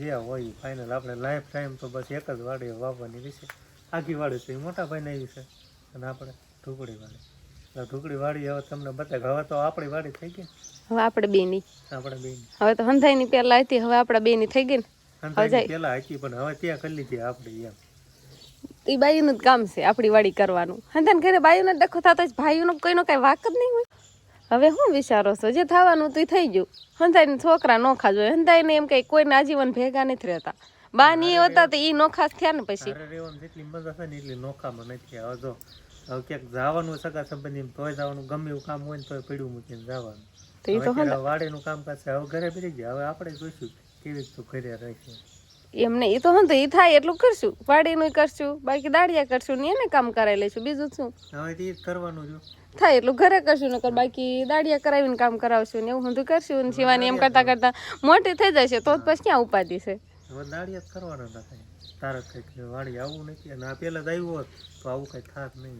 જે હોય ફાઇનલ આપણે લાઈફ ટાઈમ તો બસ એક જ વાડી વાવવાની રહેશે આખી વાડી તો એ મોટા ભાઈને આવી છે. અને આપણે ઢુકડી વાડી એટલે ઢુકડી વાડી હવે તમને બતાવે હવે તો આપણી વાડી થઈ ગઈ. હવે આપણે બેની. આપણે બેન. હવે તો હંધાઈની પહેલા હતી હવે આપણા બેની થઈ ગઈ ને. પેલા હતી પણ હવે ત્યાં કરી લીધી આપણે એમ. એ બાયુનું જ કામ છે આપણી વાડી કરવાનું. હંધાન ઘરે બાયુનો જ ડખો થતો જ ભાઈઓનો કોઈનો કઈ વાક જ નહીં હોય. હવે શું વિચારો છો? જે થવાનું તું થઈ ગયું. હંધાઈને છોકરા નોખા જોઈએ હંધાઈને એમ કઈ કોઈને આજીવન ભેગા નથી રહેતા. બા ની હતા તો એ નોખા થયા ને પછી. જેટલી મજા છે ને એટલી નોખામાં નથી હવે જો હવે ક્યાંક જવાનું સગા સંબંધી તોય જવાનું ગમે એવું કામ હોય ને તોય પડ્યું મૂકીને જવાનું. તો એ તો વાડીનું કામ કરશે હવે ઘરે ફરી ગયા. હવે આપણે જોઈશું કેવી રીતે ઘરે રહીશું. એમને એ તો હંધો એ થાય એટલું કરશું. વાડીનું કરશું. બાકી દાડિયા કરશું ને એને કામ કરાવી લઈશું. બીજું શું? હવે એ કરવાનું જો થાય એટલું ઘરે કરશું નકર બાકી દાડિયા કરાવીને કામ કરાવશું ને એવું બધું કરશું ને શિવાની એમ કરતા કરતા મોટી થઈ જશે તો જ પછી ક્યાં ઉપાધિ છે? હવે દાડિયા કરવાના ના થાય. તારે કંઈક વાડી આવું નથી અને આ પેલા જ આવ્યું હોત તો આવું કઈ થાત નહીં.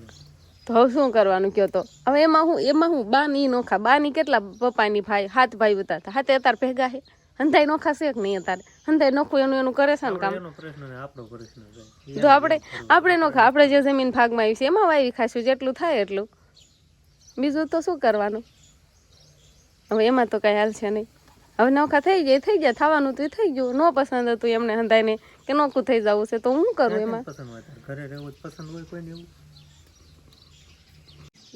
તો હવે શું કરવાનું કયો તો? હવે એમાં હું એમાં હું બા ની નોખા બા ની કેટલા પપ્પાની ભાઈ હાથ ભાઈ હતા હાથે અત્યારે ભેગા હે? હંધાઈ નોખા છે કે નહીં અત્યારે હંધાઈ નોખું એનું એનું કરે છે ને કામ? તો આપણે આપણે નોખા આપણે જે જમીન ભાગમાં આવી છે એમાં વાવી ખાશું જેટલું થાય એટલું. બીજું તો શું કરવાનું? હવે એમાં તો કઈ હાલ છે નહીં. હવે નોખા થઈ જાય થઈ ગયા થવાનું તો થઈ ગયું. ન પસંદ હતું એમને હંધાઈને કે નોખું થઈ જવું છે તો હું કરું એમાં? ઘરે રહેવું પસંદ હોય કોઈને એવું?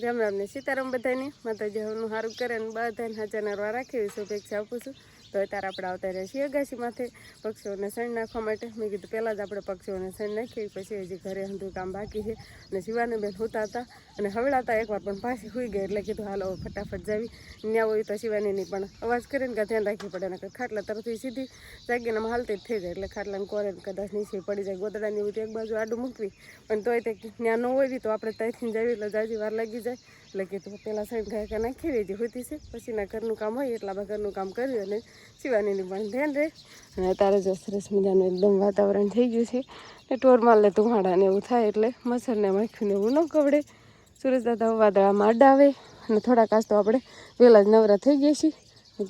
રામ રામ ને સીતારામ બધાને. માતાજી હવનું સારું કરે ને બધાને હાજર નરવા રાખી શુભેચ્છા આપું છું. તો અત્યારે આપણે આવતા રહ્યા છીએ અગાસીમાંથી માથે પક્ષીઓને સણ નાખવા માટે. મેં કીધું પહેલાં જ આપણે પક્ષીઓને સણ નાખી પછી હજી ઘરે હંધું કામ બાકી છે. અને શિવાની બેન હોતા હતા અને હવડાતા એકવાર પણ પાછી હોઈ ગઈ એટલે કીધું, હાલો ફટાફટ જાવી. ન્યા હોય તો શિવાનીની પણ અવાજ કરીને કાં ધ્યાન રાખવી પડે અને ખાટલા તરફથી સીધી જાગીને આમ હાલતી જ થઈ જાય એટલે ખાટલાને કોરે કદાચ નીચે પડી જાય, ગોદડાની એવું એક બાજુ આડું મૂકવી. પણ તોય તે ત્યાં ન હોય તો આપણે ત્યાંથી જાવી એટલે જાજી વાર લાગી જાય. એટલે કીધું, પહેલાં સાઈડ ખાઈ નાખી દેજી હોતી છે. પછીના ઘરનું કામ હોય એટલા ઘરનું કામ કર્યું અને શિવાનીની પણ ધ્યાન રહે. અને અત્યારે જો સરસ મજાનું એકદમ વાતાવરણ થઈ ગયું છે. ને ટોરમાં લે ધુમાડા ને એવું થાય એટલે મચ્છરને માખીને એવું ન કવડે. સુરજ દાદા વાદળામાં અડાવે. અને થોડાક આજ તો આપણે વહેલા જ નવરા થઈ ગયા છીએ.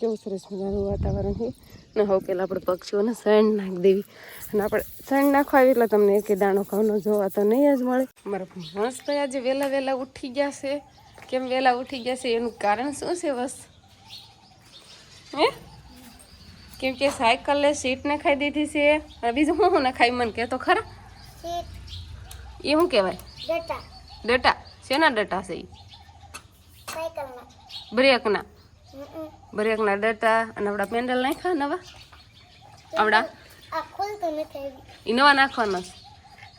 કેવું સરસ મજાનું વાતાવરણ છે. ને હવે પહેલાં આપણે પક્ષીઓને શણ નાખી દેવી. અને આપણે શણ નાખવા આવી એટલે તમને એક દાણો ખાવાનો જોવા તો નહીં જ મળે. મારા મસ્ત આજે વહેલા વહેલા ઉઠી ગયા છે. કેમ વહેલા ઉઠી ગયા છે? એનું કારણ શું છે બસ? હે? કેમ કે સાયકલે સીટ ને ખાઈ દીધી છે. અને બીજું હું હું ખાઈ મને કે તો ખરા એ શું કહેવાય? ડટા. શેના ડટા છે બ્રેકના. બ્રેકના ડટા અને આપણા પેન્ડલ નાખ્યા નવા? આપણા? એ નવા નાખવાના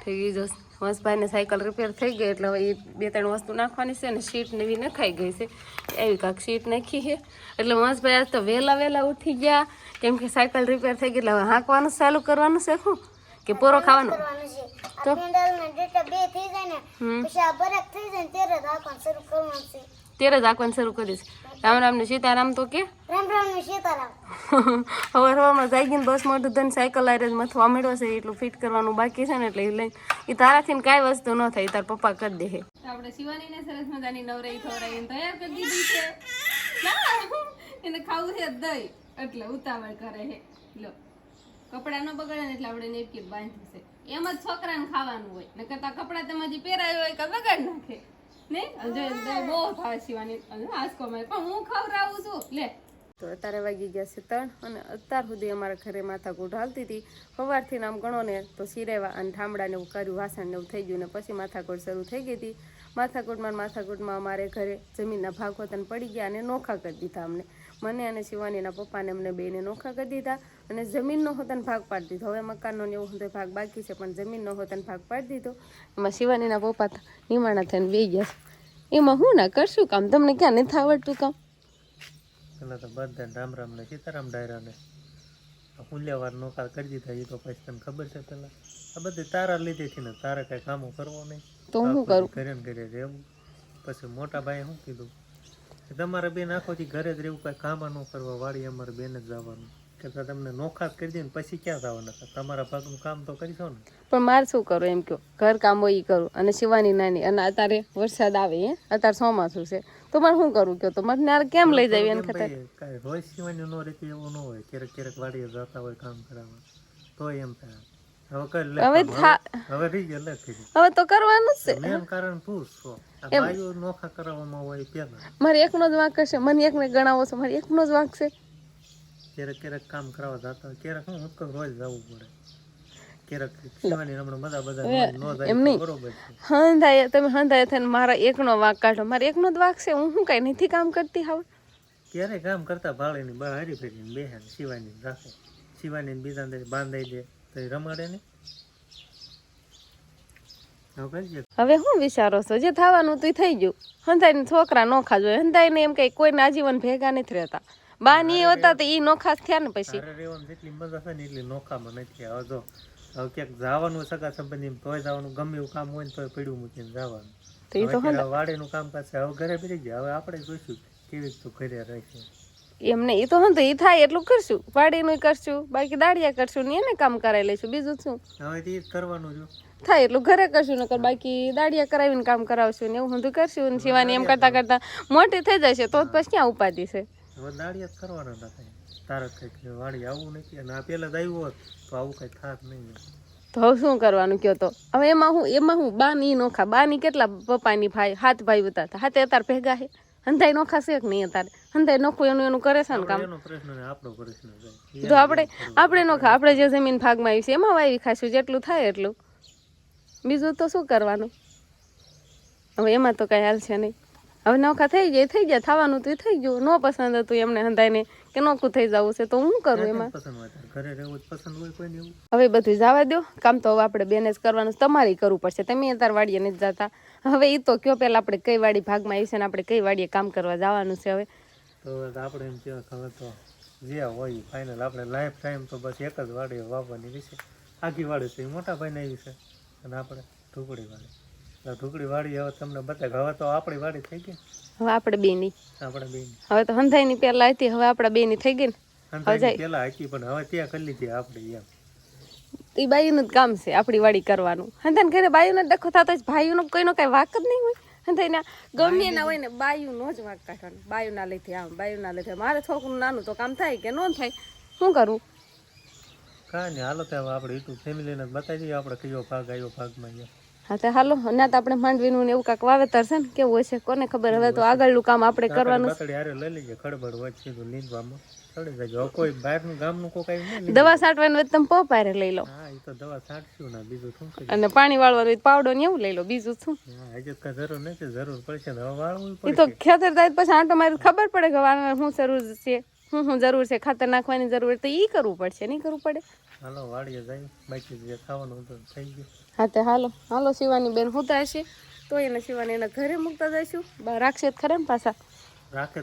થઈ ગઈ જો વંશભાઈને સાયકલ રિપેર થઈ ગઈ એટલે હવે એ બે ત્રણ વસ્તુ નાખવાની છે અને સીટ નવી નખાઈ ગઈ છે. એવી કાંક સીટ નાખી છે. એટલે વંશભાઈ આજ તો વહેલા વહેલા ઉઠી ગયા. કેમ કે સાયકલ રિપેર થઈ ગઈ એટલે હવે હાંકવાનું ચાલુ કરવાનું છે શું? કે પોરો ખાવાનો? તો? હમ. ત્યારે હાંકવાનું શરૂ કરીશ રામ રામ ને સીતારામ તો કે? રામ રામ ને સીતારામ. હવે હવામાં જાગીને બસ મોટું ધન સાયકલ આરે જ મથવા મળ્યો છે એટલું ફિટ કરવાનું બાકી છે ને એટલે એ લઈને એ તારાથી કાંઈ વસ્તુ ન થાય તાર પપ્પા કરી દે આપણે શિવાનીને સરસ મજાની નવરાઈ ખવડાવીને તૈયાર કરી દીધી છે. એને ખાવું છે દહીં એટલે ઉતાવળ કરે છે. લો કપડાં ન બગડે ને એટલે આપણે નેપકીન બાંધ્યું છે. એમ જ છોકરાને ખાવાનું હોય ને કરતા કપડાં તમે હજી પહેરાયું હોય કે બગાડ નાખે. તો અત્યારે વાગી ગયા છે ત્રણ અને અત્યાર સુધી અમારા ઘરે માથાકૂટ હાલતી હતી. સવારથી આમ ગણો ને તો સિરેવા અને ઠામડાને એવું કર્યું, વાસણ ને એવું થઈ ગયું ને પછી માથાકૂટ શરૂ થઈ ગઈ હતી. માથાકોટમાં માથાકૂટમાં અમારે ઘરે જમીનના ભાગ વતન પડી ગયા અને નોખા કરી દીધા અમને. મને અને શિવાનીના પપ્પાને અમને બેને નોખા કરી દીધા અને જમીનનો હોતાને ભાગ પાડી દીધો. હવે મકાનનો ને એવું ભાગ બાકી છે પણ જમીનનો હોતાને ભાગ પાડી દીધો. એમાં શિવાનીના પપ્પા નિમાણા થઈને બે ગયા એમાં હું ના કરશું કામ? તમને ક્યાં નથી આવડતું કામ? પેલા તો બધા રામ રામ ને સીતારામ ડાયરાને હુલ્યાવાર નોકાર કરી દીધા એ તો પછી તને ખબર છે પેલા. આ બધી તારા લીધેથી ને તારે કઈ કામો કરવો નહીં. તો હું કરું? ઘરે ઘરે રહેવું. પછી મોટા ભાઈએ શું કીધું? તમારે બેન આખોથી ઘરે જ રહેવું કઈ કામ ન કરવા વાળી અમારે બેન જ જવાનું. કે તમને નોખા કરી દે ને પછી ક્યાં જવાના? હતા તમારા ભાગનું કામ તો કરીશો ને. પણ મારે શું કરું એમ કહો? ઘર કામ હોય ઈ કરું. અને શિવાની નાની અને અત્યારે વરસાદ આવે હે અત્યારે ચોમાસું છે. તો મારે શું કરું કહો? તો મારે નાર કેમ લઈ જાવી એને ખતે કાંઈ રોજ સિવાયનું ન રહેતી એવું ન હોય. ક્યારેક ક્યારેક વાડીએ જતા હોય કામ કરાવવા. તો એમ થાય. હવે હવે રહી ગયા હવે તો કરવાનું છે. મેન કારણ તું છો? બાયો નોખા કરાવવામાં હોય પેલા મારે એકનો જ વાંક હશે. મને એકને ગણાવો છો. મારે એકનો જ વાંક છે. ક્યારેક ક્યારેક કામ કરાવવા જતા ક્યારેક હું ઉત્કળ રોજ જવું પડે. નો મારા એકનો વાંક કાઢો. મારે એકનો જ વાંક છે. હું શું કઈ નથી કામ કરતી હવે? ક્યારે કામ કરતા ભાળીની બહાર હરી ફેરીને બેહે ને શિવાની રાખે શિવાની બીજા બાંધાઈ દે. તો રમાડે હવે હું વિચારો છો? જે થવાનું તું થઈ ગયું. હંધાઈને છોકરા નોખા જોઈએ હંધાઈને એમ કઈ કોઈને આજીવન ભેગા નથી રહેતા. બા ની હતા તો ઈ નોખા થયા ને પછી. જેટલી મજા છે ને એટલી નોખામાં નથી હવે જો હવે ક્યાંક જવાનું સગા સંબંધી તોય જવાનું ગમે એવું કામ હોય ને તોય પડ્યું મૂકીને જવાનું. તો એ તો હવે નું કામ કરશે હવે ઘરે બેસી ગયા. હવે આપણે જોઈશું કેવી રીતે ઘરે રહેશે. એમ નહીં એ તો હું તો એ થાય એટલું કરશું. વાડીનું કરશું બાકી દાડિયા કરશું ને એને કામ કરાવી લઈશું. બીજું શું? હવે કરવાનું થાય એટલું ઘરે કરશું નકર બાકી દાડિયા કરાવીને કામ કરાવશું ને એવું બધું કરશું. ને સિવાની એમ કરતા કરતા મોટી થઈ જશે તો પછી ક્યાં ઉપાધિ છે? હવે દાડિયા કરવાના હતા કાંઈ તારે વાડી આવવું નથી. અને આ પહેલાં જ આવ્યું હોત તો આવું કંઈ થાત નહીં. તો હવે શું કરવાનું કયો તો? હવે એમાં હું એમાં હું બા ની નોખા. બા ની કેટલા પપ્પાની ભાઈ હાથ ભાઈ હતા હાથે અત્યારે ભેગા હે. હંધાઈ નોખા છે કે નહીં અત્યારે હંધાઈ નોખું એનું એનું કરે છે ને કામ. ને આપણો આપણે આપણે નોખા આપણે જે જમીન ભાગમાં આવી છે એમાં વાવી ખાશું જેટલું થાય એટલું. બીજું તો શું કરવાનું? હવે એમાં તો કાંઈ હાલ છે નહીં. હવે નોખા થઈ ગયા થઈ ગયા થવાનું તો થઈ ગયું. ન પસંદ હતું એમને હંધાઈને કે નોખું થઈ જવું છે તો હું કરું એમાં? જ હવે બધું જવા દો. કામ તો હવે આપણે બેને જ કરવાનું તમારે કરવું પડશે. તમે અત્યારે વાડીએ નથી જતા. હવે એ તો કયો પહેલાં આપણે કઈ વાડી ભાગમાં આવી છે ને આપણે કઈ વાડીએ કામ કરવા જવાનું છે હવે? તો આપણે એમ કહેવાય કે હવે તો જે હોય ફાઇનલ આપણે લાઈફ ટાઈમ તો બસ એક જ વાડી વાવવાની રહેશે આખી વાડી તો એ મોટા ભાઈને આવી છે. અને આપણે ઢુકડી વાડી તો ઢુકડી વાડી હવે તમને બતાવે હવે તો આપણી વાડી થઈ ગઈ? હવે આપણે બે ની આપણે બે ની હવે તો હંધાઈની પેલા હતી હવે આપણે બે ની થઈ ગઈ ને. હંધાઈ પેલા હતી પણ હવે ત્યાં કરી લીધી આપણે એમ. એ બાયુનું જ કામ છે આપણી વાડી કરવાનું. હંધાન ઘરે બાયુનો જ ડખો થતો જ ભાઈઓનો કોઈનો કાંઈ વાક જ નહીં હોય. હંધાઈને ગમે ના હોય ને બાયુનો જ વાક કાઢવાનો. બાયુના લીધે આમ બાયુના લીધે. મારે છોકરું નાનું તો કામ થાય કે ન થાય? શું કરવું કાંઈ હાલો તો આપણે યુટ્યુબ ફેમિલીને બતાવી દઈએ આપણે કયો ભાગ આવ્યો ભાગમાં એમ હા તો હાલો ના તો આપણે માંડવીનું ને એવું કાંક વાવેતર છે ને કેવું હશે? કોને ખબર? હવે તો આગળનું કામ આપણે કરવાનું. લઈ લઈએ ખડબડ વચ્ચે સીધું લીંદવામાં ચડી જાય કોઈ બહારનું ગામનું કોઈ કાંઈ નહીં દવા છાંટવાની હોય તમે પોપારે લઈ લો. હા એ તો દવા છાંટશું ને બીજું શું કરીએ? અને પાણી વાળવાનું હોય પાવડો ને એવું લઈ લો બીજું શું? હા હજી જરૂર નથી. જરૂર પડશે હવે વાળવું એ તો ખેતર થાય પછી આંટો મારી ખબર પડે કે વાળવા શું જરૂર છે શું શું જરૂર છે. ખાતર નાખવાની જરૂર તો એ કરવું પડશે નહીં કરવું પડે? હાલો વાડીએ જાય બાકી જે ખાવાનું હતું થઈ ગયું. હા તે હાલો. હાલો શિવાની બેન હું હશે. તો એને શિવાની એના ઘરે મૂકતા જઈશું. રાખશે ખરે ને પાછા? રાખે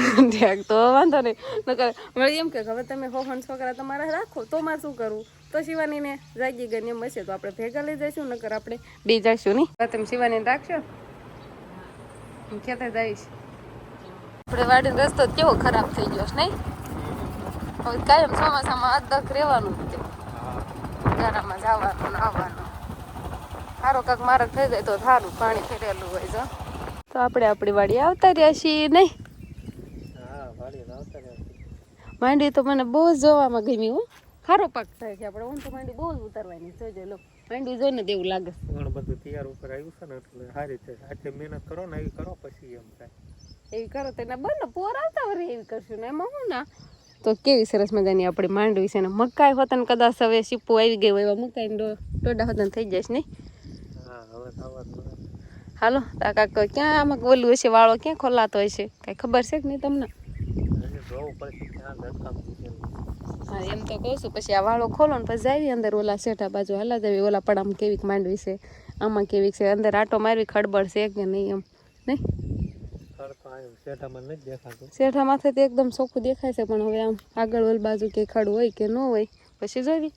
વાંધો નહીં. નકર વળી એમ કે, હવે તમે તમારા રાખો, તો માં શું કરવું? તો શિવાનીને જાગી ગઈ એમ હશે, તો આપણે ભેગા લઈ જઈશું, નકર આપણે બે જઈશું નહીં. તમે શિવાનીને રાખશો? હું ખેતર જઈશ? આપણે વાડીનો રસ્તો કેવો ખરાબ થઈ ગયો નહીં? હવે કાયમ ચોમાસામાં અદક રહેવાનું જ ગારામાં જવાનું, આવવાનું. સારો કાંક મારે થઈ જાય તો સારું પાણી ફેરેલું હોય, જો. તો આપણે આપણી વાડી આવતા રહ્યા છીએ નહીં? હા વાડીએ આવતા રહ્યા માંડવી તો મને બહુ જ જોવામાં ગમી હું. સારો પાક થાય છે આપણે ઓમ તો માંડવી બહુ જ ઉતારવાની જોજો લો માંડવી જોઈને તો એવું લાગે. છે. ઘણું બધું તૈયાર ઉપર આવ્યું છે ને એટલે સારી છે આજે મહેનત કરો ને એવી કરો પછી એમ થાય. એવી કરો તો એના બંને પોર આવતા વરે એવી કરશું. ને એમાં હું ના? તો કેવી સરસ મજાની આપણી માંડવી છે ને મકાઈ હોત ને કદાચ હવે સીપો આવી ગઈ હોય એવા મકાઈ ટોડા હોત થઈ જશે નહીં? હા હવે હાલો કાંક, ક્યાં આમાં ઓલું હશે, વાળો ક્યાં ખોલાતો હશે? કાંઈ ખબર છે કે નહીં તમને? જોવું હા, એમ તો કહું છું, પછી આ વાળો ખોલો ને પછી આવી અંદર ઓલા શેઠા બાજુ. હાલા જાવી, ઓલા પણ આમ કેવીક માંડવી છે, આમાં કેવીક છે, અંદર આટો મારવી, ખડબડ છે કે નહીં એમ, નહીં? શેઠા માથે તો એકદમ ચોખ્ખું દેખાય છે, પણ હવે આમ આગળ ઓલ બાજુ કે ખડ હોય કે ન હોય, પછી જોવી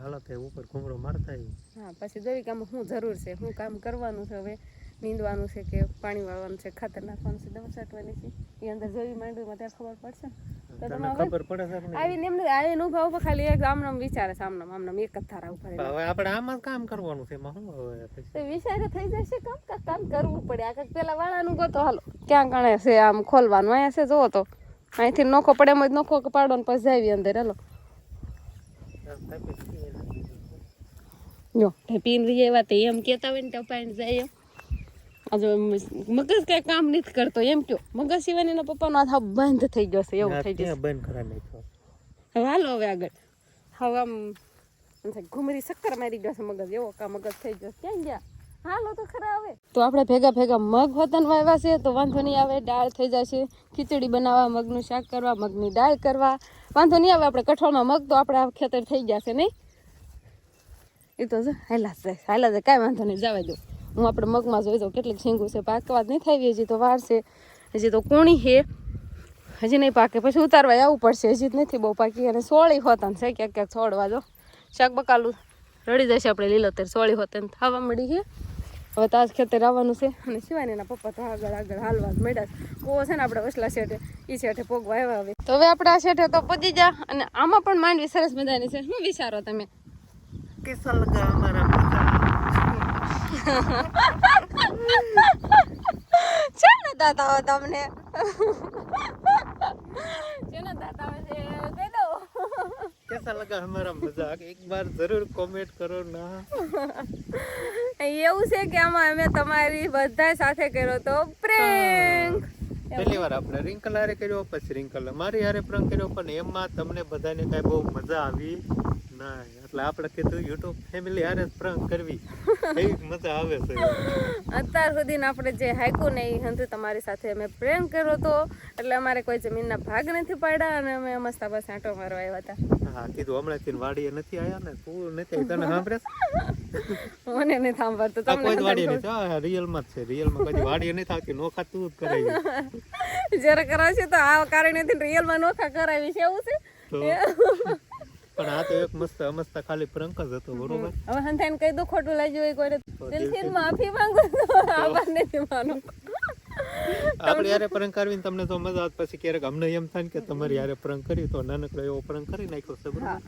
હાલો તે ઉપર ઘૂમરો મારતા હા પછી દરેક આમાં શું જરૂર છે? શું કામ કરવાનું છે હવે? નીંદવાનું છે કે પાણી વાળવાનું છે? ખાતર નાખવાનું છે? દવા છાંટવાની છે? એ અંદર જોવી માંડવીમાં ત્યારે ખબર પડશે? ને તો ખબર પડે છે આવીને એમને આવીને ઊભા ઊભા ખાલી એક આમનામ વિચારે છે આમનામ આમનામ એક જ થારા ઉપર હવે આપણે આમાં કામ કરવાનું છે એમાં શું હવે પછી? તો વિચારે થઈ જશે કામ કામ કરવું પડે. આ કાંઈક પેલા વાળાનું ગોતો હાલો. ક્યાં ગણે છે આમ ખોલવાનું? અહીંયા છે જોવો તો. અહીંથી નોખો પડે એમ જ નોખો પાડો ને પછી જાવી અંદર હાલો. જો ઢપીને રહી એવા તે એમ કહેતા હોય ને ટપાઈને જાય આજે મગજ કઈ કામ નથી કરતો એમ કયો. મગજ સિવાય એના પપ્પાનો હાથ બંધ થઈ ગયો છે એવું થઈ ગયું બંધ કરા નાખ્યો. હવે હાલો હવે આગળ. હવે આમ ઘુમરી ચક્કર મારી ગયો છે મગજ એવો કા મગજ થઈ ગયો ક્યાં ગયા? હાલો તો ખરા હવે. તો આપણે ભેગા ભેગા મગ વતન વાવ્યા છે, તો વાંધો નહીં આવે, દાળ થઈ જશે. ખીચડી બનાવવા, મગનું શાક કરવા, મગની દાળ કરવા. વાંધો નહીં આવે, આપણે કઠોળમાં મગ તો આપણા ખેતર થઈ જશે નહીં? એ તો હાલા જાય હાલા જાય, કાંઈ વાંધો નહીં, જવા દો. હું આપણે મગમાં જોઈ દઉં કેટલીક શીંગું છે પાકવા નહીં થાય, હજી તો વાર છે. હજી તો કૂણી છે. હજી નહીં પાકે, પછી ઉતારવા આવવું પડશે, હજી જ નથી બહુ પાકી. અને સોળી હોતા છે, ક્યાંક ક્યાંક છોડવા દો શાક બકાલું રડી જશે આપણે લીલોતર, સોળી હોતા થવા મળી છે. હવે તાજ ખેતર આવવાનું છે. અને સિવાય એના પપ્પા તો આગળ આગળ હાલવા મળ્યા કોવો છે. ને આપણે ઓછલા શેઠે એ શેઠે પોગવા આવ્યા હવે. તો હવે આપણે આ શેઠે તો પહોંચી જા. અને આમાં પણ માંડવી સરસ મજાની છે. શું વિચારો તમે? છે ને દાદા તમને? છે ને દાદા કહી દો. કેસા લગા હમારા મજાક. એક વાર જરૂર કોમેન્ટ કરો ના. એવું છે કે આમાં અમે તમારી બધા સાથે કર્યો તો પ્રેન્ક પહેલી વાર આપણે રિંકલ હારે કર્યો, પછી રિંકલ મારી હારે પ્rank કર્યો, પણ એમાં તમને બધાને કાંઈ બહુ મજા આવી ના એટલે આપણે કીધું યુટ્યુબ ફેમિલી હારે પ્rank કરવી. એવી મજા આવે છે. અત્યાર સુધીને આપણે જે હાઈકુ ને એ હંતુ તમારી સાથે અમે પ્રેમ કર્યો તો એટલે અમારે કોઈ જમીનના ભાગ નથી પાડ્યા અને અમે મસ્તા બસ આંટો મારવા આવ્યા હતા. હા કીધું હમણાંથી વાડીએ નથી આવ્યા ને તું નથી. તને સાંભળે મને નહીં સાંભળતો તમને કોઈ તમને નથી હા રિયલમાં જ છે રિયલમાં કદી વાડીએ નથી આવતી નોખા તું જ કરાવી જ્યારે કરાવશે તો આ કારણેથી રિયલમાં નોખા કરાવી છે એવું છે? પણ આ તો એક મસ્ત અમસ્ત ખાલી પ્રંક જ હતો બરોબર? હવે હંથાઈને કઈ દો ખોટું લાગ્યું હોય કોઈ દિલથી માફી માંગુ છું? આપણને નથી માનો આપણે યારે prank કરવીને તમને તો મજા આવે પછી ક્યારેક અમને એમ થાય કે તમારી યારે પ્રંક કરી તો નાનકડો એવો પ્રંક કરી નાખ્યો છે બરોબર?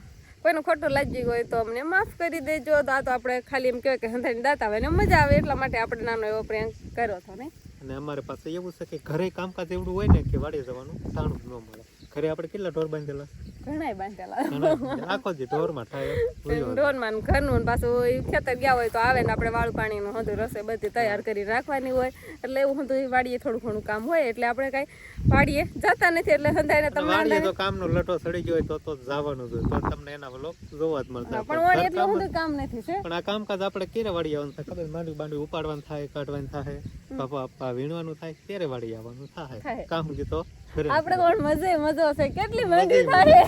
કોઈનું ખોટું લાગ્યું હોય તો અમને માફ કરી દેજો. તો આ તો આપણે ખાલી એમ કહેવાય કે હંથાઈને દાતા હોય ને મજા આવે એટલા માટે આપણે નાનો એવો પ્રેંક કર્યો હતો ને. અને અમારે પાસે એવું છે કે ઘરે કામકાજ એવડું હોય ને કે વાડી જવાનું સાણું ન મળે. ઘરે આપણે કેટલા ઢોર બાંધેલા? ઘણાય બાંધેલા. આખો જ ઢોરમાં થાય ને ઘરનું પાછું ખેતર ગયા હોય તો આવે ને આપણે વાળું પાણીનું હતું રસોઈ બધી તૈયાર કરી રાખવાની હોય. એટલે એવું ઈ વાડીએ થોડું ઘણું કામ હોય એટલે આપણે કાંઈ વાડીએ જતા નથી એટલે સંધાઈને તમને તો કામનો લટો સડી ગયો હોય તો તો જવાનું જોઈએ તો તમને એના વ્લોગ જોવા જ મળતા. પણ વળી એટલું બધું કામ નથી છે? પણ આ કામકાજ આપણે ક્યારે વાડી આવવાનું થાય? ખબર? માંડવી બાંડવી ઉપાડવાનું થાય કાઢવાનું થાય પાપા આપા વીણવાનું થાય ત્યારે વાડી આવવાનું થાય. કામ જ આપણે કોણ મજે મજો છે. કેટલી માંડી થાય.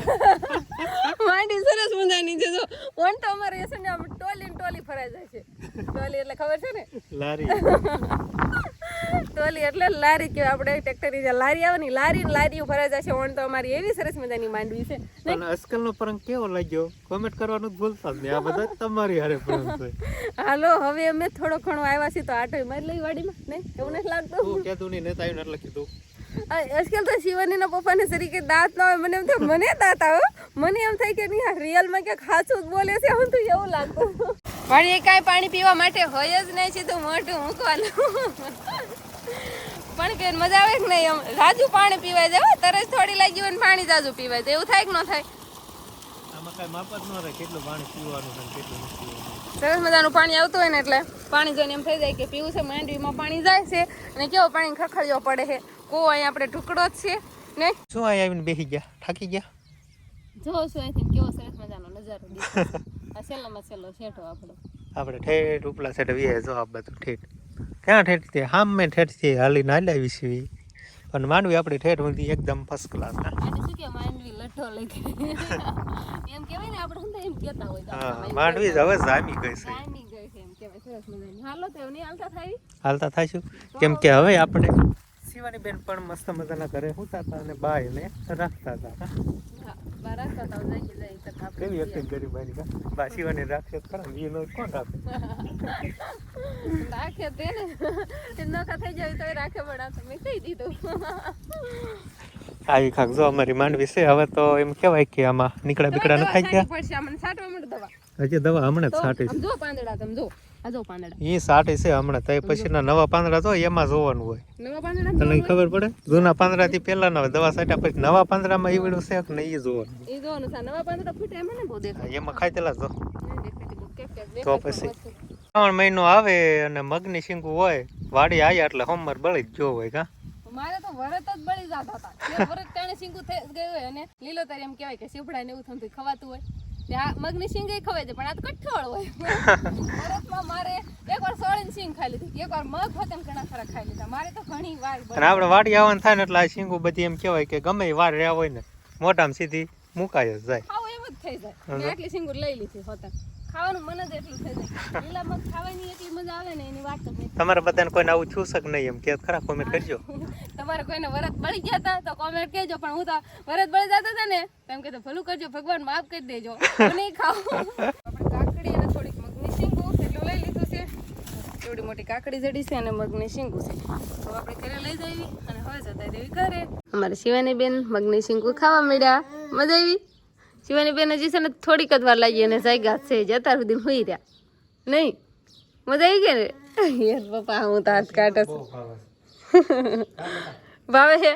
માંડી સરસ મજાની છે. જો કોણ તો અમારે છે ને આમ ટોલી ટોલી ફરાઈ જાય છે. ટોલી એટલે ખબર છે ને? લારી. ટોલી એટલે લારી કે આપણે ટ્રેક્ટરની જે લારી આવે ને લારી ને લારીઓ ભરાઈ જાય છે. ઓણ તો અમારી એવી સરસ મજાની માંડવી છે. પણ આજકાલનો પરંગ કેવો લાગ્યો? કોમેન્ટ કરવાનું ભૂલતા જ નહીં. આ બધા તમારી હારે પરંગ છે. હાલો હવે અમે થોડો ઘણો આવ્યા છીએ તો આટો મારી લઈ વાડીમાં. નહીં? એવું નથી લાગતું? હું કહેતું નહીં નથી આવ્યું ને એટલે કીધું. આજકાલ તો શિવાનીના પપ્પાને તરીકે દાંત ના હોય મને એમ થાય મને દાંત આવે. મને એમ થાય કે નહીં આ રિયલમાં ક્યાંક સાચું જ બોલે છે હું તો એવું લાગતું. વાડીએ કાંઈ પાણી પીવા માટે હોય જ નહીં છે તો મોઢું મૂકવાનું. પણ કે મજા આવે કે નહીં એમ? રાજુ પાણી પીવાય જાય તરત થોડી લાગી હોય પાણી જાજુ પીવાય તો એવું થાય કે ન થાય? પાણી સરસ મજાનું પાણી આવતું હોય ને એટલે પાણી જોઈને એમ થઈ જાય કે પીવું છે માંડવીમાં પાણી જાય છે અને કેવો પાણી ખખડ્યો પડે છે. કો અહીંયા આપણે ઢુકડો જ છે ને? શું અહીં આવીને બેસી ગયા? થાકી ગયા? જો શું અહીંથી કેવો સરસ મજાનો નજારો દેખાય. આ છેલ્લામાં છેલ્લો શેઠો આપણો. આપણે ઠેઠ ઉપલા સાઈડ વીએ જો આ બધું ઠેઠ. ક્યાં ઠેઠ છે? હામ મેં ઠેઠ છે હાલી ના લાવી છે. પણ માંડવી આપણી ઠેઠ સુધી એકદમ ફર્સ્ટ ક્લાસ ના. શું કે માંડવી લઠ્ઠો લઈ એમ કહેવાય ને આપણે એમ કહેતા હોય હા માંડવી જ હવે જામી ગઈ છે. જામી ગઈ છે એમ કહેવાય સરસ મજાની. હાલો તો નહીં હાલતા થાય? હાલતા થાશું કેમ કે હવે આપણે શિવાની બેન પણ મસ્ત મજાના ઘરે હોતા હતા અને બાય ને રાખતા હતા. કેવી એક્ટિંગ કરી બાની કા? બા શિવાની રાખશે ખરા એ નો કોણ રાખે? રાખે તે ને. તે થઈ જાય તો રાખે પણ મેં કહી દીધું. આવી ખાક જો અમારી માંડવી છે હવે તો એમ કહેવાય કે આમાં નીકળા બીકડા ન ખાઈ ગયા. દવા. હજી દવા હમણાં જ છાંટી જો પાંદડા તમે જો. આ જો પાંદડા. ઈ સાટી છે હમણાં. તો પછીના નવા પાંદડા તો એમાં જોવાનું હોય. નવા પાંદડા તને ખબર પડે? જૂના પાંદડાથી પહેલા ના દવા સાટ્યા પછી નવા પાંદડામાં ઈવડું છે કે નહીં એ જોવાનું. એ જોવાનું છે. નવા પાંદડા ફૂટે એમાં ને બહુ દેખાય. એમાં ખાઈ જો તો પછી? શ્રાવણ મહિનો આવે અને મગની શીંગું હોય વાડી આયા એટલે હોમવર્ક બળી જ જો હોય કા? મારે તો વરત જ બળી જતા હતા. વરત ટાણે શીંગું થઈ ગયું હોય અને લીલો તારી એમ કહેવાય કે સીપડા ને એવું થતું ખવાતું હોય. મગની એ ખવાય છે પણ આ તો કઠોળ હોય. વરતમાં મારે એકવાર સોળીને સિંગ ખાઈ લીધી એકવાર મગ હોત ઘણા ખરા ખાઈ લીધા. મારે તો ઘણી વાર. અને આપણે વાડી આવવાનું થાય ને એટલે આ શીંગું બધી એમ કહેવાય કે ગમે વાર રહ્યા હોય ને મોટામાં સીધી મુકાય જ જાય. એમ જ થઈ જાય. મેં આટલી શીંગુર લઈ લીધી હોતા ખાવાનું મન જ એટલું થઈ જાય. લીલા મગ ખાવાની એટલી મજા આવે ને એની વાત જ નહીં તમારે બધાને કોઈને આવું થયું શક નહીં એમ? કે ખરા કોમેન્ટ કરજો. તમારે કોઈને વરત બળી ગયા હતા તો કોમેન્ટ કહેજો પણ હું તો વરત બળી જતા હતા ને એમ કે તો ભલું કરજો ભગવાન માફ કરી દેજો. મને ખાવું આપણે કાકડી અને થોડીક મગની શીંગું એટલું લઈ લીધું છે. એવડી મોટી કાકડી જડી છે અને મગની શીંગું છે. તો આપણે ઘરે લઈ જઈએ અને હવે જતા દેવી ઘરે. અમારે શિવાની બેન મગની શીંગું ખાવા મળ્યા. મજા આવી? શિવાની બેન હજી છે ને થોડીક જ વાર લાગી અને જાગ્યા છે જ અત્યાર સુધી હોઈ રહ્યા. નહીં? મજા આવી ગઈ ને? યાર પપ્પા, હું તો હાથ કાઢે ભાવે છે?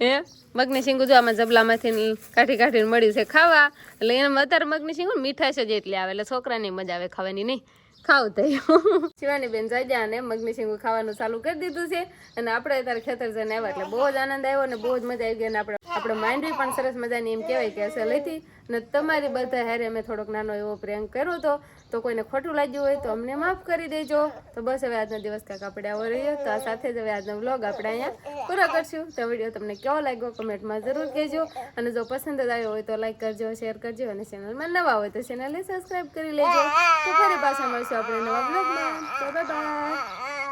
હે? મગની શીંગું જો આમાં જબલામાંથી કાઢી કાઢીને મળ્યું છે ખાવા. એટલે એમ અત્યારે મગની શીંગું મીઠાશ જ એટલી આવે, એટલે છોકરાની મજા આવે ખાવાની નહીં. ખાવ થયું શિવાની બેન જાજા અને મગની ખાવાનું ચાલુ કરી દીધું છે. અને આપણે અત્યારે ખેતર જઈને આવ્યા, એટલે બહુ જ આનંદ આવ્યો અને બહુ જ મજા આવી ગઈ અને આપણે આપણે માંડવી પણ સરસ મજાની એમ કહેવાય કે અસર હતી અને તમારી બધા હારે અમે થોડોક નાનો એવો પ્રેન્ક કર્યો હતો, તો કોઈને ખોટું લાગ્યું હોય તો અમને માફ કરી દેજો. તો બસ હવે આજનો દિવસ કાંક આપણે આવો રહ્યો. તો આ સાથે જ હવે આજનો વ્લોગ આપણે અહીંયા પૂરો કરશું. તો વીડિયો તમને કેવો લાગ્યો કમેન્ટમાં જરૂર કહેજો. અને જો પસંદ આવ્યો હોય તો લાઈક કરજો શેર કરજો અને ચેનલમાં નવા હોય તો ચેનલને સબસ્ક્રાઈબ કરી લેજો. તો ફરી પાછા મળશું આપણે નવા બ્લોગમાં તો બાય